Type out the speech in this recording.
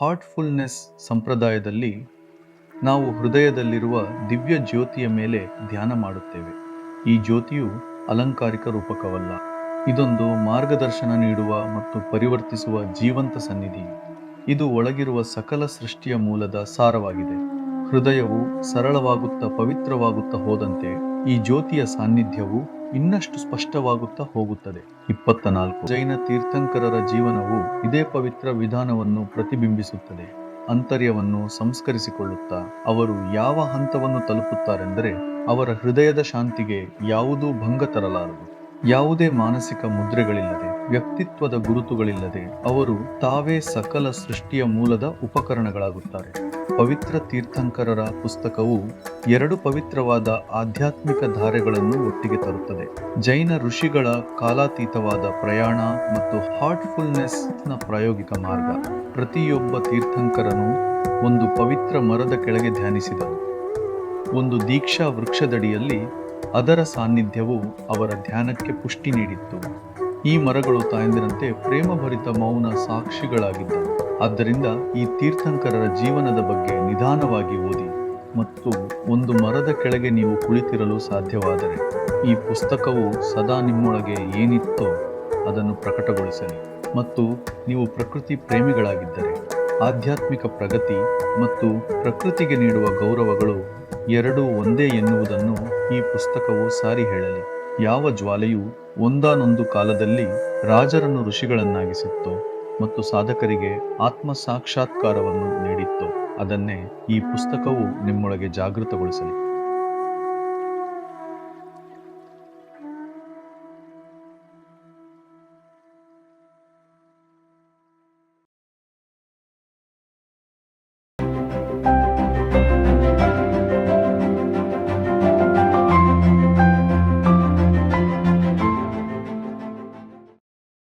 Heartfulness ಸಂಪ್ರದಾಯದಲ್ಲಿ ನಾವು ಹೃದಯದಲ್ಲಿರುವ ದಿವ್ಯ ಜ್ಯೋತಿಯ ಮೇಲೆ ಧ್ಯಾನ ಮಾಡುತ್ತೇವೆ. ಈ ಜ್ಯೋತಿಯು ಅಲಂಕಾರಿಕ ರೂಪಕವಲ್ಲ. ಇದೊಂದು ಮಾರ್ಗದರ್ಶನ ನೀಡುವ ಮತ್ತು ಪರಿವರ್ತಿಸುವ ಜೀವಂತ ಸನ್ನಿಧಿ. ಇದು ಒಳಗಿರುವ ಸಕಲ ಸೃಷ್ಟಿಯ ಮೂಲದ ಸಾರವಾಗಿದೆ. ಹೃದಯವು ಸರಳವಾಗುತ್ತಾ ಪವಿತ್ರವಾಗುತ್ತಾ ಹೋದಂತೆ ಈ ಜ್ಯೋತಿಯ ಸಾನ್ನಿಧ್ಯವು ಇನ್ನಷ್ಟು ಸ್ಪಷ್ಟವಾಗುತ್ತಾ ಹೋಗುತ್ತದೆ. ಇಪ್ಪತ್ತ ನಾಲ್ಕು ಜೈನ ತೀರ್ಥಂಕರರ ಜೀವನವು ಇದೇ ಪವಿತ್ರ ವಿಧಾನವನ್ನು ಪ್ರತಿಬಿಂಬಿಸುತ್ತದೆ. ಅಂತರ್ಯವನ್ನು ಸಂಸ್ಕರಿಸಿಕೊಳ್ಳುತ್ತಾ ಅವರು ಯಾವ ಹಂತವನ್ನು ತಲುಪುತ್ತಾರೆಂದರೆ ಅವರ ಹೃದಯದ ಶಾಂತಿಗೆ ಯಾವುದೂ ಭಂಗ ತರಲಾರದು. ಯಾವುದೇ ಮಾನಸಿಕ ಮುದ್ರೆಗಳಿಲ್ಲದೆ, ವ್ಯಕ್ತಿತ್ವದ ಗುರುತುಗಳಿಲ್ಲದೆ ಅವರು ತಾವೇ ಸಕಲ ಸೃಷ್ಟಿಯ ಮೂಲದ ಉಪಕರಣಗಳಾಗುತ್ತಾರೆ. ಪವಿತ್ರ ತೀರ್ಥಂಕರರ ಪುಸ್ತಕವು ಎರಡು ಪವಿತ್ರವಾದ ಆಧ್ಯಾತ್ಮಿಕ ಧಾರೆಗಳನ್ನು ಒಟ್ಟಿಗೆ ತರುತ್ತದೆ. ಜೈನ ಋಷಿಗಳ ಕಾಲಾತೀತವಾದ ಪ್ರಯಾಣ ಮತ್ತು ಹಾರ್ಟ್ಫುಲ್ನೆಸ್ನ ಪ್ರಾಯೋಗಿಕ ಮಾರ್ಗ. ಪ್ರತಿಯೊಬ್ಬ ತೀರ್ಥಂಕರನು ಒಂದು ಪವಿತ್ರ ಮರದ ಕೆಳಗೆ ಧ್ಯಾನಿಸಿದರು ಒಂದು ದೀಕ್ಷಾ ವೃಕ್ಷದಡಿಯಲ್ಲಿ ಅದರ ಸಾನ್ನಿಧ್ಯವು ಅವರ ಧ್ಯಾನಕ್ಕೆ ಪುಷ್ಟಿ ನೀಡಿತ್ತು. ಈ ಮರಗಳು ತಾಯಂದಿರಂತೆ ಪ್ರೇಮಭರಿತ ಮೌನ ಸಾಕ್ಷಿಗಳಾಗಿದ್ದವು. ಆದ್ದರಿಂದ ಈ ತೀರ್ಥಂಕರರ ಜೀವನದ ಬಗ್ಗೆ ನಿಧಾನವಾಗಿ ಓದಿ. ಮತ್ತು ಒಂದು ಮರದ ಕೆಳಗೆ ನೀವು ಕುಳಿತಿರಲು ಸಾಧ್ಯವಾದರೆ ಈ ಪುಸ್ತಕವು ಸದಾ ನಿಮ್ಮೊಳಗೆ ಏನಿತ್ತೋ ಅದನ್ನು ಪ್ರಕಟಗೊಳಿಸಲಿ. ಮತ್ತು ನೀವು ಪ್ರಕೃತಿ ಪ್ರೇಮಿಗಳಾಗಿದ್ದರೆ ಆಧ್ಯಾತ್ಮಿಕ ಪ್ರಗತಿ ಮತ್ತು ಪ್ರಕೃತಿಗೆ ನೀಡುವ ಗೌರವಗಳು ಎರಡೂ ಒಂದೇ ಎನ್ನುವುದನ್ನು ಈ ಪುಸ್ತಕವು ಸಾರಿ ಹೇಳಲಿ. ಯಾವ ಜ್ವಾಲೆಯು ಒಂದಾನೊಂದು ಕಾಲದಲ್ಲಿ ರಾಜರನ್ನು ಋಷಿಗಳನ್ನಾಗಿಸಿತ್ತೋ ಮತ್ತು ಸಾಧಕರಿಗೆ ಆತ್ಮ ಸಾಕ್ಷಾತ್ಕಾರವನ್ನು ನೀಡಿತ್ತೋ. ಅದನ್ನೇ ಈ ಪುಸ್ತಕವು ನಿಮ್ಮೊಳಗೆ ಜಾಗೃತಗೊಳಿಸಲಿ.